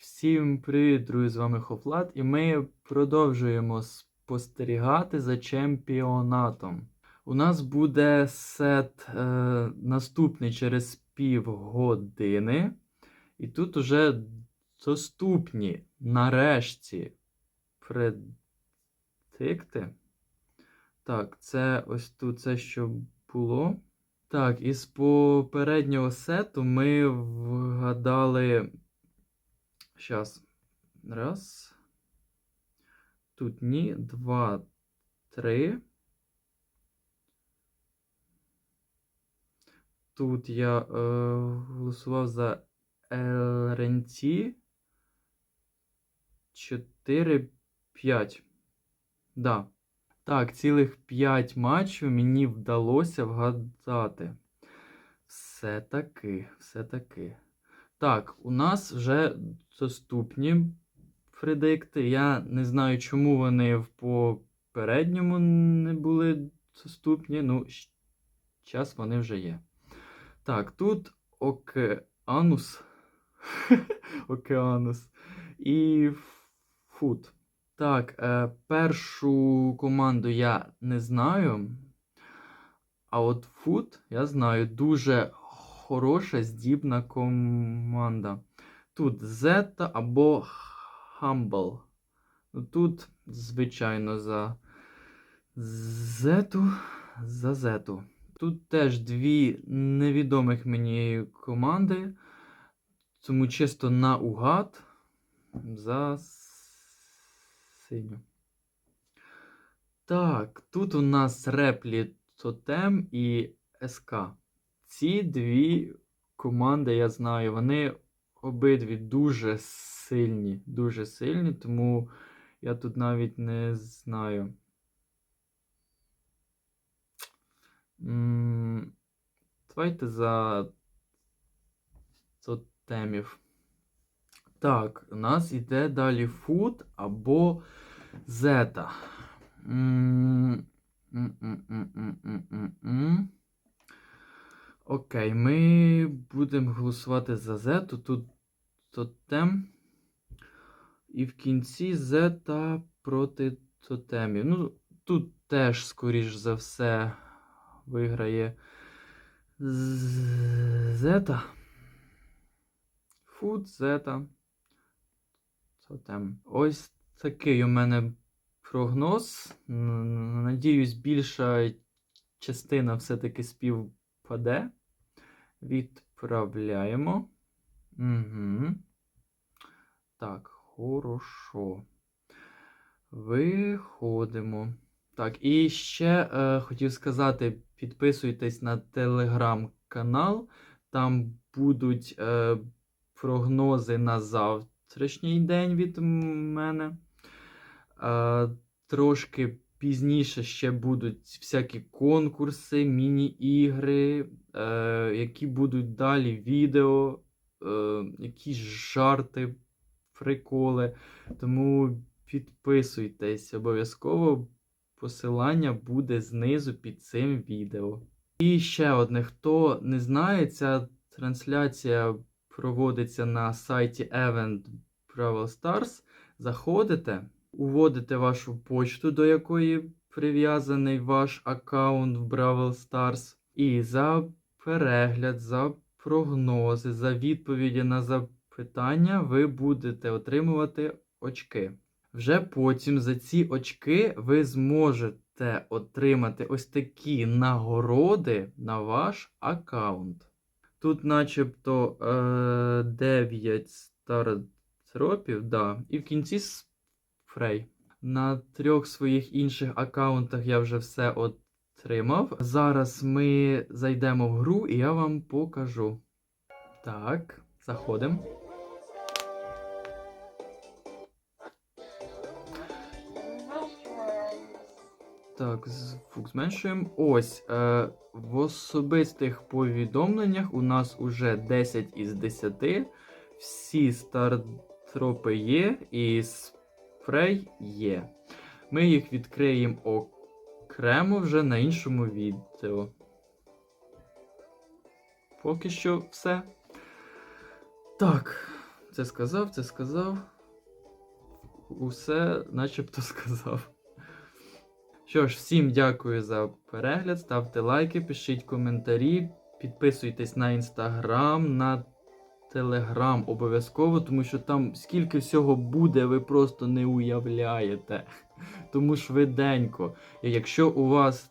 Всім привіт, друзі! З вами Хофлат, і ми продовжуємо спостерігати за чемпіонатом. У нас буде сет е, наступний через півгодини. І тут уже доступні нарешті предикти. Так, це ось тут це що було. Так, із попереднього сету ми вгадали. Щас. Раз. Тут ні. Два, три. Тут я е, голосував за ЛРНТ. 4, 5. Да. Так, цілих 5 матчів мені вдалося вгадати. Все таки, все таки. Так, у нас вже доступні предикти. Я не знаю, чому вони в попередньому не були доступні. Ну, зараз вони вже є. Так, тут океанус. Океанус. І фут. Так, е, першу команду я не знаю. А от фут я знаю. Дуже хороша здібна команда. Тут Zeta або Humble. Тут, звичайно, за Зету, за Зету. Тут теж дві невідомих мені команди. Тому чисто наугад за синю. Так, тут у нас реплі Тотем і СК. Ці дві команди я знаю, вони обидві дуже сильні, дуже сильні, тому я тут навіть не знаю. Давайте за тотемів. Так, у нас йде далі фут або зета. М, м, м, м, м, м, м. Окей, ми будемо голосувати за зету. Тут тотем. І в кінці зета проти тотемів. Ну, тут теж, скоріш за все, виграє зета. Фут, зета. Тотем. Ось такий у мене прогноз. Надіюсь, більша частина все-таки співпаде. Відправляємо. Угу. Так, хорошо. Виходимо. Так, і ще е, хотів сказати: підписуйтесь на телеграм-канал. Там будуть е, прогнози на завтрашній день від мене. Е, трошки пізніше ще будуть всякі конкурси, міні-ігри, е, які будуть далі відео, е, якісь жарти, приколи. Тому підписуйтесь обов'язково. Посилання буде знизу під цим відео. І ще одне, хто не знає, ця трансляція проводиться на сайті Event Brawl Stars. Заходите, уводите вашу почту, до якої прив'язаний ваш аккаунт в Brawl Stars. І за перегляд, за прогнози, за відповіді на запитання ви будете отримувати очки. Вже потім за ці очки ви зможете отримати ось такі нагороди на ваш аккаунт. Тут, начебто, е, 9 стартропів, да, і в кінці спрей. На трьох своїх інших аккаунтах я вже все отримав. Зараз ми зайдемо в гру і я вам покажу. Так, заходимо. Так, звук зменшуємо. Ось. Е, в особистих повідомленнях у нас уже 10 із 10. Всі стартропи є і спрей є. Ми їх відкриємо окремо вже на іншому відео. Поки що все. Так, це сказав, це сказав. Усе начебто сказав. Що ж, всім дякую за перегляд. Ставте лайки, пишіть коментарі, підписуйтесь на інстаграм, на телеграм обов'язково, тому що там скільки всього буде, ви просто не уявляєте. Тому швиденько. Якщо у вас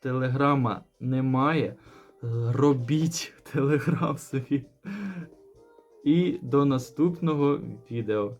телеграма немає, робіть телеграм собі. І до наступного відео.